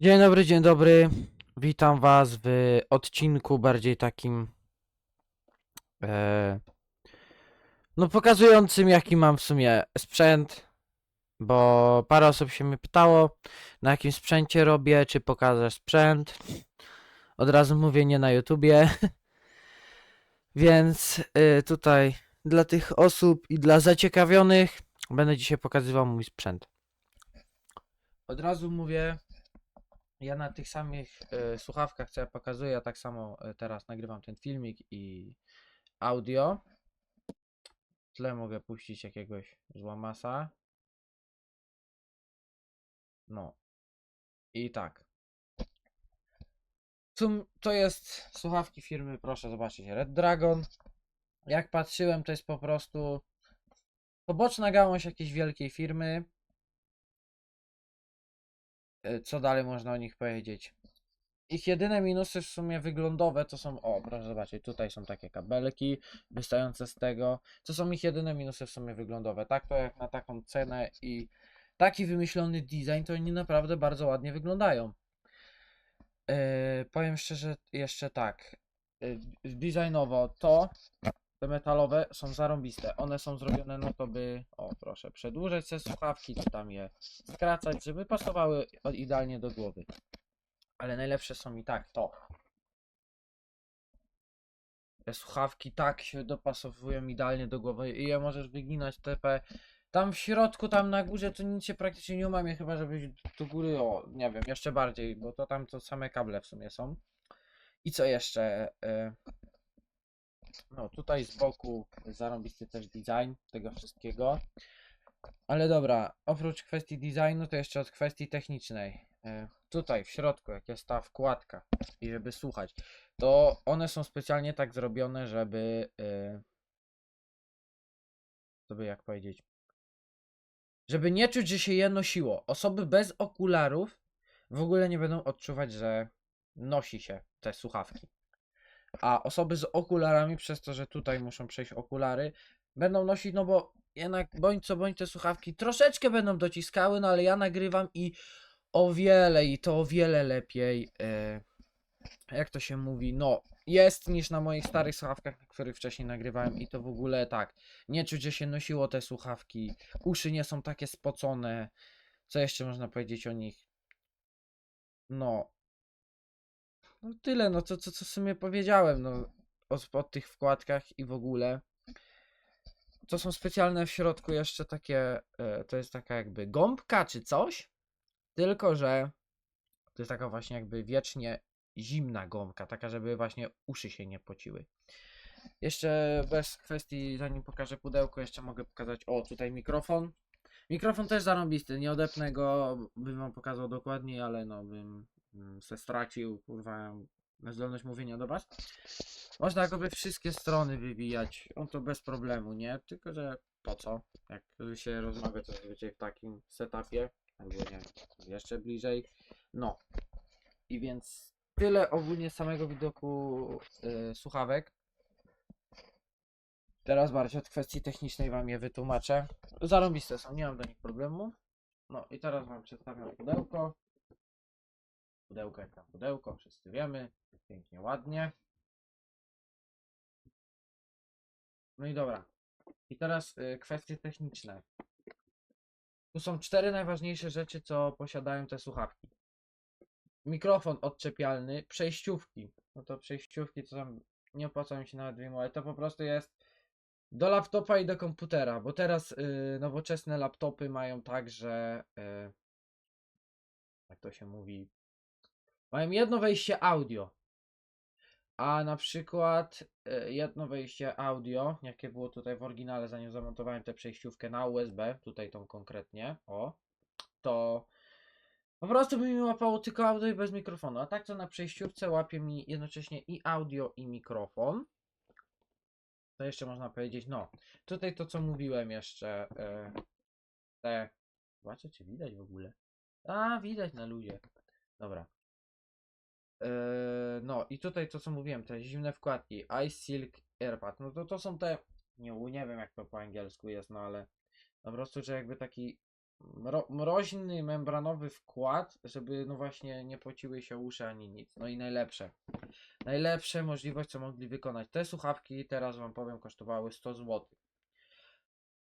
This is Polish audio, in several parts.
Dzień dobry, dzień dobry. Witam Was w odcinku bardziej takim. E, no, pokazującym, jaki mam w sumie sprzęt. Bo parę osób się mnie pytało, na jakim sprzęcie robię, czy pokażę sprzęt. Od razu mówię nie na YouTubie. Więc y, tutaj dla tych osób i dla zaciekawionych będę dzisiaj pokazywał mój sprzęt. Od razu mówię, ja na tych samych e, słuchawkach, co ja pokazuję, ja tak samo e, teraz nagrywam ten filmik i audio. W tle mogę puścić jakiegoś złamasa. No. I tak. To jest słuchawki firmy, proszę zobaczyć, Red Dragon. Jak patrzyłem, to jest po prostu poboczna gałąź jakiejś wielkiej firmy. E, Co dalej można o nich powiedzieć? Ich jedyne minusy w sumie wyglądowe to są, o proszę zobaczyć, tutaj są takie kabelki wystające z tego. To są ich jedyne minusy w sumie wyglądowe. Tak to jak na taką cenę i taki wymyślony design, to oni naprawdę bardzo ładnie wyglądają. E, powiem szczerze jeszcze tak. E, designowo to te metalowe są zarąbiste. One są zrobione no to by, o proszę, przedłużać te słuchawki, czy tam je skracać, żeby pasowały idealnie do głowy. Ale najlepsze są i tak to. Te słuchawki tak się dopasowują idealnie do głowy i je możesz wyginać TP. Tam w środku, tam na górze to nic się praktycznie nie umamie, chyba żebyś do góry, o nie wiem, jeszcze bardziej, bo to tam to same kable w sumie są. I co jeszcze? E, No tutaj z boku zarąbisty też design tego wszystkiego. Ale dobra, oprócz kwestii designu, to jeszcze od kwestii technicznej. E, Tutaj w środku, jak jest ta wkładka i żeby słuchać, to one są specjalnie tak zrobione, żeby. Żeby jak powiedzieć. Żeby nie czuć, że się je nosiło. Osoby bez okularów w ogóle nie będą odczuwać, że nosi się te słuchawki. A osoby z okularami, przez to, że tutaj muszą przejść okulary, będą nosić, no bo jednak bądź co bądź te słuchawki troszeczkę będą dociskały, no ale ja nagrywam i o wiele i to o wiele lepiej, e, jak to się mówi, no jest niż na moich starych słuchawkach, na których wcześniej nagrywałem i to w ogóle tak, nie czuć, że się nosiło te słuchawki, uszy nie są takie spocone, co jeszcze można powiedzieć o nich? No, no tyle, no to co, co w sumie powiedziałem, no o, o tych wkładkach i w ogóle. To są specjalne w środku jeszcze takie, e, to jest taka jakby gąbka czy coś, tylko że to jest taka właśnie jakby wiecznie zimna gąbka, taka żeby właśnie uszy się nie pociły. Jeszcze bez kwestii, zanim pokażę pudełko, jeszcze mogę pokazać, o tutaj mikrofon. Mikrofon też zarąbisty, nie odepnę go, bym wam pokazał dokładniej, ale no bym se stracił, kurwa, zdolność mówienia do was. Można jakoby wszystkie strony wywijać, on to bez problemu, nie? Tylko, że po co? Jak się rozmawia to zazwyczaj w takim setupie, albo nie jeszcze bliżej. No. I więc tyle ogólnie samego widoku y, słuchawek. Teraz bardziej od kwestii technicznej wam je wytłumaczę. Zarąbiste są, nie mam do nich problemu. No i teraz wam przedstawiam pudełko. Pudełko jak tam pudełko, wszyscy wiemy. Pięknie, ładnie. No i dobra. I teraz y, kwestie techniczne. Tu są cztery najważniejsze rzeczy, co posiadają te słuchawki. Mikrofon odczepialny, przejściówki. No to przejściówki to tam nie opłaca się nawet wyjmować. To po prostu jest do laptopa i do komputera, bo teraz y, nowoczesne laptopy mają tak, że y, jak to się mówi, mają jedno wejście audio. A na przykład e, jedno wejście audio, jakie było tutaj w oryginale, zanim zamontowałem tę przejściówkę na USB, tutaj tą konkretnie, o, to po prostu by mi łapało tylko audio i bez mikrofonu. A tak to na przejściówce łapie mi jednocześnie i audio, i mikrofon. To jeszcze można powiedzieć, no, tutaj to co mówiłem jeszcze, e, te, zobaczę czy widać w ogóle. A, widać na ludzie. Dobra. Eee, no i tutaj to co mówiłem, te zimne wkładki, Ice Silk Airpad, no to to są te, nie, nie wiem jak to po angielsku jest, no ale po prostu, że jakby taki mro, mroźny, membranowy wkład, żeby no właśnie nie pociły się uszy ani nic. No i najlepsze. Najlepsze możliwość, co mogli wykonać. Te słuchawki, teraz wam powiem, kosztowały 100 zł.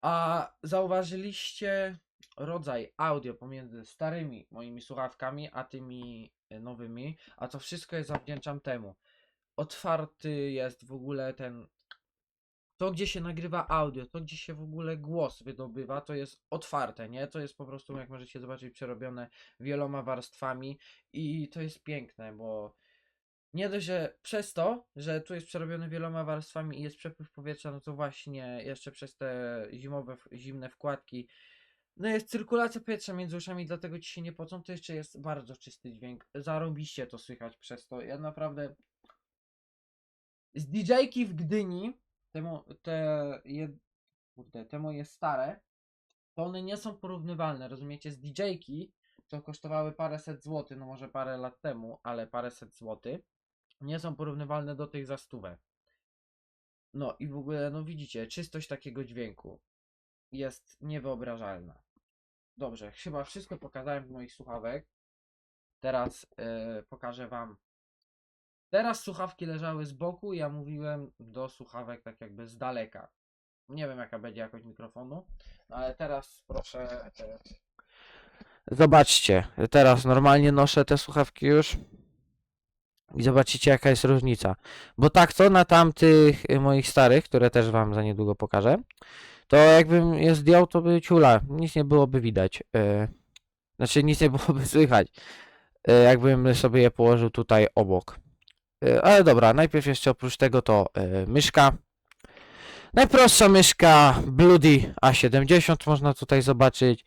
A zauważyliście rodzaj audio pomiędzy starymi moimi słuchawkami, a tymi e, nowymi, a to wszystko jest zawdzięczam temu. Otwarty jest w ogóle ten. To, gdzie się nagrywa audio, to, gdzie się w ogóle głos wydobywa, to jest otwarte, nie? To jest po prostu, jak możecie zobaczyć, przerobione wieloma warstwami i to jest piękne, bo nie dość, że przez to, że tu jest przerobione wieloma warstwami i jest przepływ powietrza, no to właśnie jeszcze przez te zimowe, zimne wkładki, no jest cyrkulacja powietrza między uszami, dlatego ci się nie pocą, to jeszcze jest bardzo czysty dźwięk. Zarobiście to słychać przez to. Ja naprawdę z DJ-ki w Gdyni, te, mo- te, jed... Kurde, te moje stare, to one nie są porównywalne, rozumiecie? Z DJ-ki, co kosztowały paręset złotych, no może parę lat temu, ale paręset złotych, nie są porównywalne do tych za stówę. No i w ogóle, no widzicie, czystość takiego dźwięku jest niewyobrażalna. Dobrze, chyba wszystko pokazałem z moich słuchawek. Teraz e, pokażę wam. Teraz słuchawki leżały z boku, ja mówiłem do słuchawek tak jakby z daleka. Nie wiem jaka będzie jakość mikrofonu, no ale teraz proszę. E... Zobaczcie, teraz normalnie noszę te słuchawki już. I zobaczycie jaka jest różnica. Bo tak to na tamtych moich starych, które też wam za niedługo pokażę, to jakbym je zdjął, to by ciula, nic nie byłoby widać. E, znaczy nic nie byłoby słychać. E, jakbym sobie je położył tutaj obok. E, ale dobra, najpierw jeszcze oprócz tego to myszka. Najprostsza myszka Bloody A70 można tutaj zobaczyć.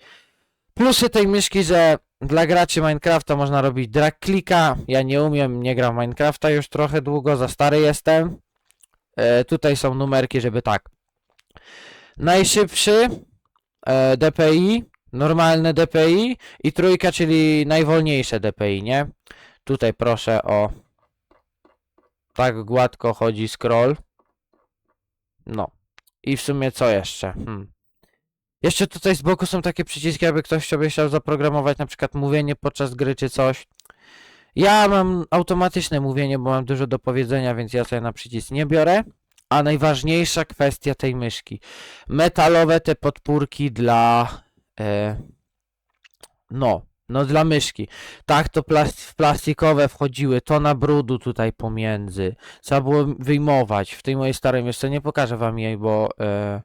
Plusy tej myszki, że dla graczy Minecrafta można robić drag clicka. Ja nie umiem, nie gram Minecrafta już trochę długo, za stary jestem. E, tutaj są numerki, żeby tak. Najszybszy e, DPI, normalne DPI i trójka, czyli najwolniejsze DPI, nie? Tutaj proszę o tak gładko chodzi scroll. No. I w sumie co jeszcze? Hmm. Jeszcze tutaj z boku są takie przyciski, aby ktoś sobie chciał zaprogramować na przykład mówienie podczas gry czy coś. Ja mam automatyczne mówienie, bo mam dużo do powiedzenia, więc ja sobie na przycisk nie biorę. A najważniejsza kwestia tej myszki. Metalowe te podpórki dla... E, no, no dla myszki. Tak to plas- plastikowe wchodziły, tona brudu tutaj pomiędzy. Trzeba było wyjmować. W tej mojej starej myszce nie pokażę wam jej, bo... E,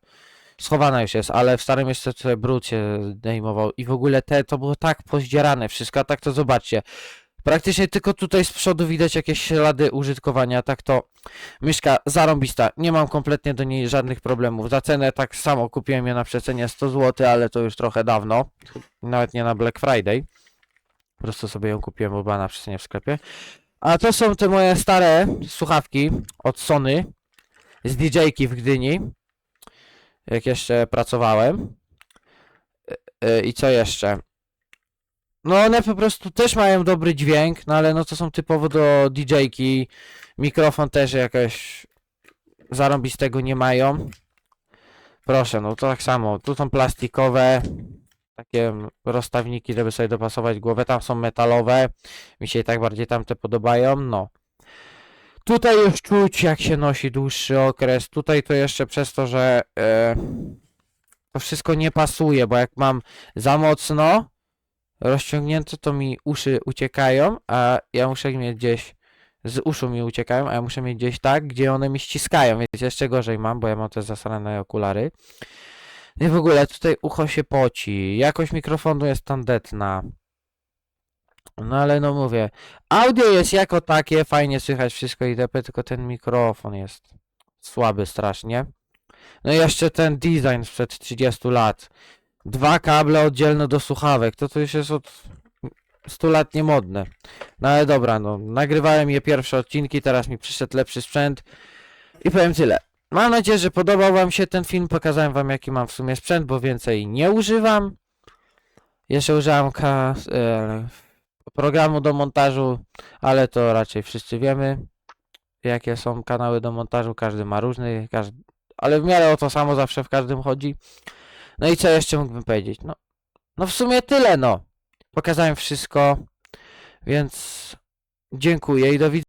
schowana już jest, ale w starym jeszcze tutaj brud się zdejmował i w ogóle te to było tak pozdzierane wszystko, a tak to zobaczcie. Praktycznie tylko tutaj z przodu widać jakieś ślady użytkowania, tak to myszka zarąbista, nie mam kompletnie do niej żadnych problemów. Za cenę tak samo kupiłem je na przecenie 100 zł, ale to już trochę dawno, nawet nie na Black Friday. Po prostu sobie ją kupiłem, bo była na przecenie w sklepie. A to są te moje stare słuchawki od Sony z DJ-ki w Gdyni jak jeszcze pracowałem. E, e, I co jeszcze? No one po prostu też mają dobry dźwięk, no ale no to są typowo do DJ-ki. Mikrofon też jakoś zarąbistego nie mają. Proszę, no to tak samo. Tu są plastikowe takie rozstawniki, żeby sobie dopasować głowę. Tam są metalowe. Mi się i tak bardziej tamte podobają. No. Tutaj już czuć, jak się nosi dłuższy okres. Tutaj to jeszcze przez to, że e, to wszystko nie pasuje, bo jak mam za mocno rozciągnięte, to mi uszy uciekają, a ja muszę mieć gdzieś z uszu mi uciekają, a ja muszę mieć gdzieś tak, gdzie one mi ściskają, więc jeszcze gorzej mam, bo ja mam też zasrane okulary. I w ogóle tutaj ucho się poci, jakość mikrofonu jest tandetna. No ale no mówię, audio jest jako takie, fajnie słychać wszystko itp, tylko ten mikrofon jest słaby strasznie. No i jeszcze ten design sprzed 30 lat. Dwa kable oddzielne do słuchawek, to to już jest od 100 lat niemodne. No ale dobra, no nagrywałem je pierwsze odcinki, teraz mi przyszedł lepszy sprzęt i powiem tyle. Mam nadzieję, że podobał wam się ten film, pokazałem wam jaki mam w sumie sprzęt, bo więcej nie używam. Jeszcze używam ka- e, programu do montażu, ale to raczej wszyscy wiemy, jakie są kanały do montażu, każdy ma różny, każdy, ale w miarę o to samo zawsze w każdym chodzi. No i co jeszcze mógłbym powiedzieć? No, No w sumie tyle, no. Pokazałem wszystko, więc dziękuję i do widzenia.